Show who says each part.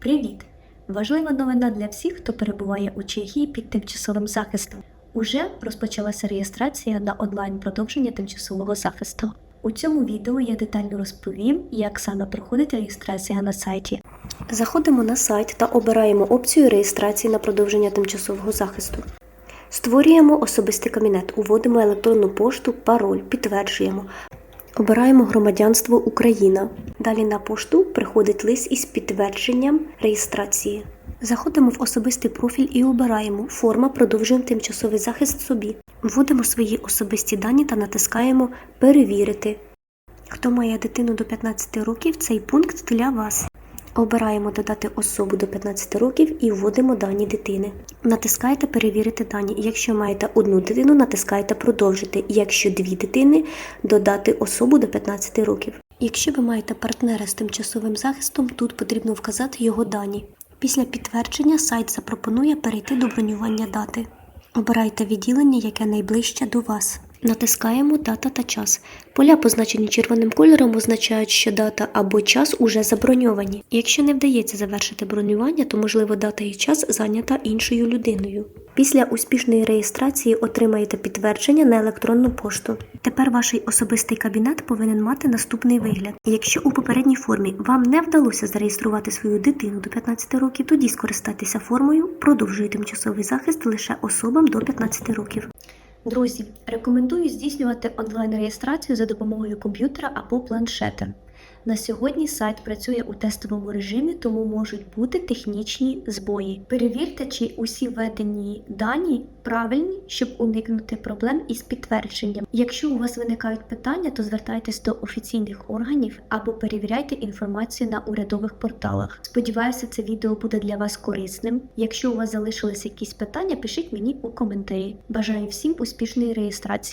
Speaker 1: Привіт! Важлива новина для всіх, хто перебуває у Чехії під тимчасовим захистом. Уже розпочалася реєстрація на онлайн продовження тимчасового захисту. У цьому відео я детально розповім, як саме проходить реєстрація на сайті.
Speaker 2: Заходимо на сайт та обираємо опцію реєстрації на продовження тимчасового захисту. Створюємо особистий кабінет, уводимо електронну пошту, пароль, підтверджуємо. Обираємо громадянство Україна. Далі на пошту приходить лист із підтвердженням реєстрації. Заходимо в особистий профіль і обираємо Форма продовжуємо тимчасовий захист собі. Вводимо свої особисті дані та натискаємо Перевірити. Хто має дитину до 15 років, цей пункт для вас. Обираємо додати особу до 15 років і вводимо дані дитини. Натискаєте перевірити дані. Якщо маєте одну дитину, натискаєте продовжити. Якщо дві дитини, додати особу до 15 років. Якщо ви маєте партнера з тимчасовим захистом, тут потрібно вказати його дані. Після підтвердження сайт запропонує перейти до бронювання дати. Обирайте відділення, яке найближче до вас. Натискаємо дата та час. Поля, позначені червоним кольором, означають, що дата або час уже заброньовані. Якщо не вдається завершити бронювання, то можливо дата і час зайнята іншою людиною. Після успішної реєстрації отримаєте підтвердження на електронну пошту. Тепер ваш особистий кабінет повинен мати наступний вигляд. Якщо у попередній формі вам не вдалося зареєструвати свою дитину до 15 років, тоді скористайтеся формою продовжує тимчасовий захист лише особам до 15 років.
Speaker 1: Друзі, рекомендую здійснювати онлайн-реєстрацію за допомогою комп'ютера або планшета. На сьогодні сайт працює у тестовому режимі, тому можуть бути технічні збої. Перевірте, чи усі введені дані правильні, щоб уникнути проблем із підтвердженням. Якщо у вас виникають питання, то звертайтесь до офіційних органів або перевіряйте інформацію на урядових порталах. Сподіваюся, це відео буде для вас корисним. Якщо у вас залишились якісь питання, пишіть мені у коментарі. Бажаю всім успішної реєстрації.